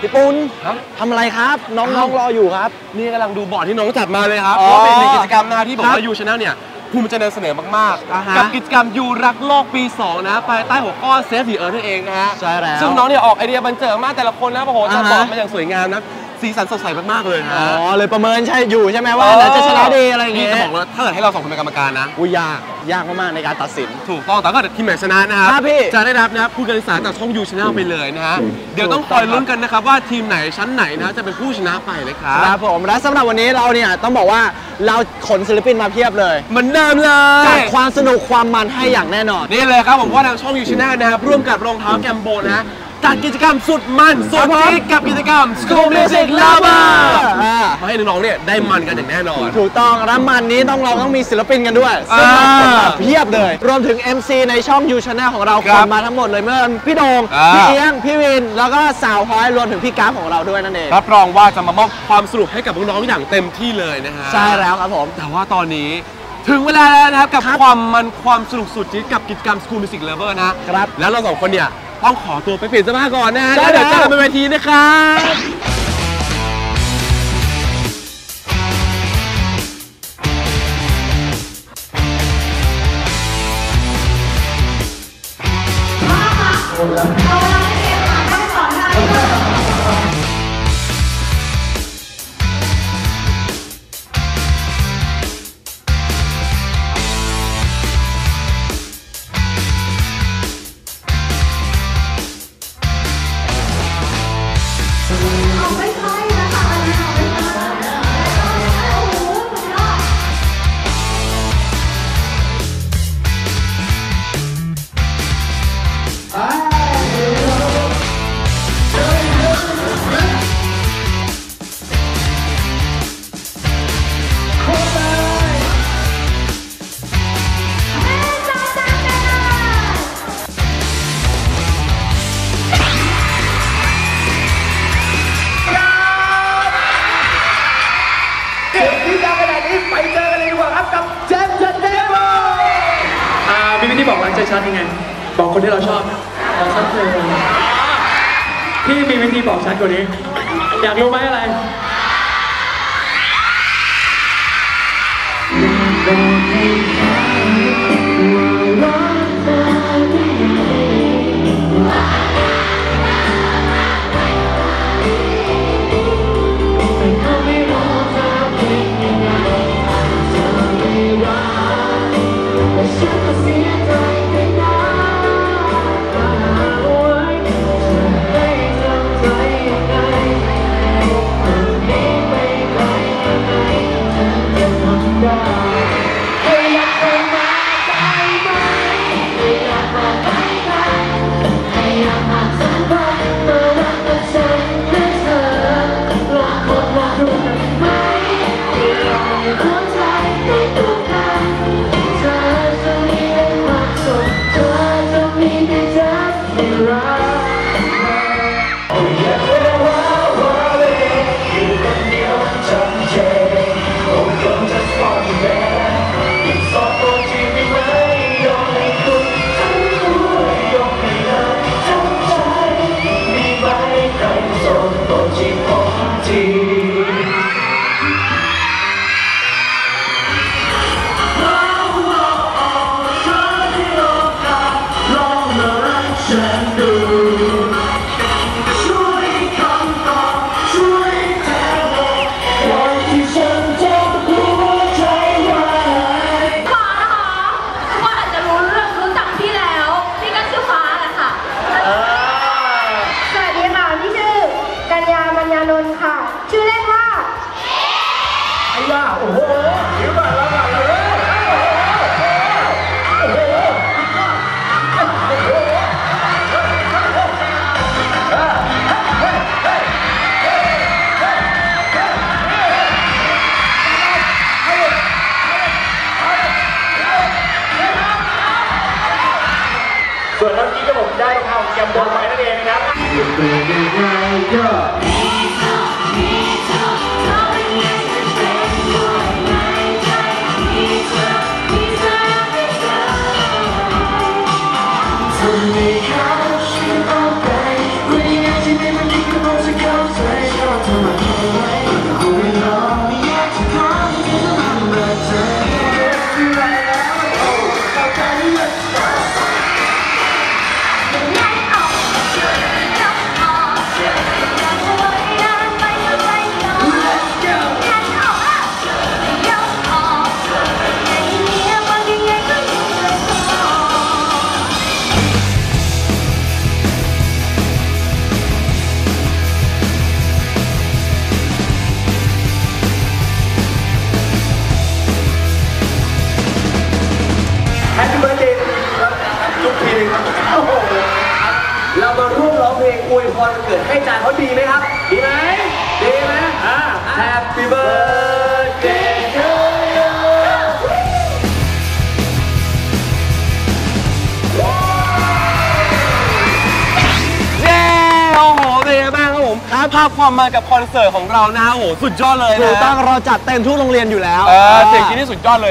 พี่ปุ้นฮะทำอะไรครับ น้องๆรออยู่ครับ นี่กำลังดูบอร์ดที่น้องจัดมาเลยครับอ๋เพอราะเป็นหนึ่งกิจกรรมนะที่บอกครับว่ายูชาแนลเนี่ยภูมิใจนำเสนอมากอ่าฮะๆกับกิจกรรมยูรักโลกปี 2 นะภายใต้หัวข้อ Save the Earth นั่นเองนะฮะ ใช่แล้ว ซึ่งน้องเนี่ยออกไอเดียบันเจิดมากแต่ละคนนะโอ้โหจัดอ่าฮะบอร์ดมาอย่างสวยงามนะ สีสันสดใสมากๆเลยนะ อ๋อ เลยประเมินใช่อยู่ใช่ไหมว่าไหนจะชนะดีอะไรอย่างนี่เงี้ย จะบอกเลยถ้าเกิดให้เราสองคนเป็นกรรมการนะ อุ้ยยาก ยากมากๆในการตัดสิน ถูกต้องแต่ถ้าเกิดทีมไหนชนะนะครับครับพี่ จะได้รับนะครับผู้การศึกษาจากช่องยูชาแนลไปเลยนะฮะเดี๋ยวต้องคอยลุ้นกันนะครับว่าทีมไหนชั้นไหนนะจะเป็นผู้ชนะไปนะครับครับผมและสำหรับวันนี้เราเนี่ยต้องบอกว่าเราขนศิลปินมาเพียบเลยเหมือนเดิมเลจัดย ความสนุกความมันให้อย่างแน่นอน นี่เลยครับผมว่าทางช่องยูช n น l นะครับร่วมกับรองเท้าแกมโบนะฮะ จัดกิจกรรมสุดมันสุดจี๊ดกับกิจกรรม School Music Lover อ่า มาให้น้องๆเนี่ยได้มันกันอย่างแน่นอน ถูกต้องแล้วมันนี้ต้องเราต้องมีศิลปินกันด้วยซึ่งอ่าเราขนมาเพียบเลย รวมถึง MC ในช่อง You Channel ของเราคขรับนมาทั้งหมดเลยเมื่อพี่โดง อ่า พี่เอียง พี่วิน แล้วก็สาวพลอยรวมถึงพี่กราฟของเราด้วยนั่นเอง รับรองว่าจะมามอบความสนุกให้กับน้องๆอย่างเต็มที่เลยนะฮะ ใช่แล้วครับผม แต่ว่าตอนนี้ถึงเวลาแล้วนะครับ กับความมันความสนุกสุดจี๊ดกับกิจกรรม School Music Lover นะฮะครับ แล้วเราสองคนเนี่ย ต้องขอตัวไปเปลี่ยนเสื้อผ้าก่อนนะฮะใช่แล้วเดี๋ยวแล้วเจอกันบนเวทีนะครับไม่ นาดนี้ไปเจอกันเลยดีกว่าครับกับเจมส์เจนเดโบอ่ามีวิธีบอกรักชัดๆยังไง บอกคนที่เราชอบบอกชัดเลยพี่มีวิธีบอกชัดกว่านี้ อยากรู้ไหมอะไร ไอ้ย่าโอ้โหเดี๋ยวก่อนแล้วก่อนเลยส่วนเมื่อกี้ก็ผมได้รองเท้าแกมโบไปนั่นเองนะครับ me. ให้จ่ายเขาดีไหมครับ ดีไหมดีไหมอ่า Happy birthday to you เย้โอ้โหเป็นไงบ้างครับผมภาพความมากับคอนเสิร์ตของเรานะฮะโอ้โหสุดยอดเลยนะถูกต้องเราจัดเต็มทุกโรงเรียนอยู่แล้ว เออเจ๋งจริงที่สุดยอดเลย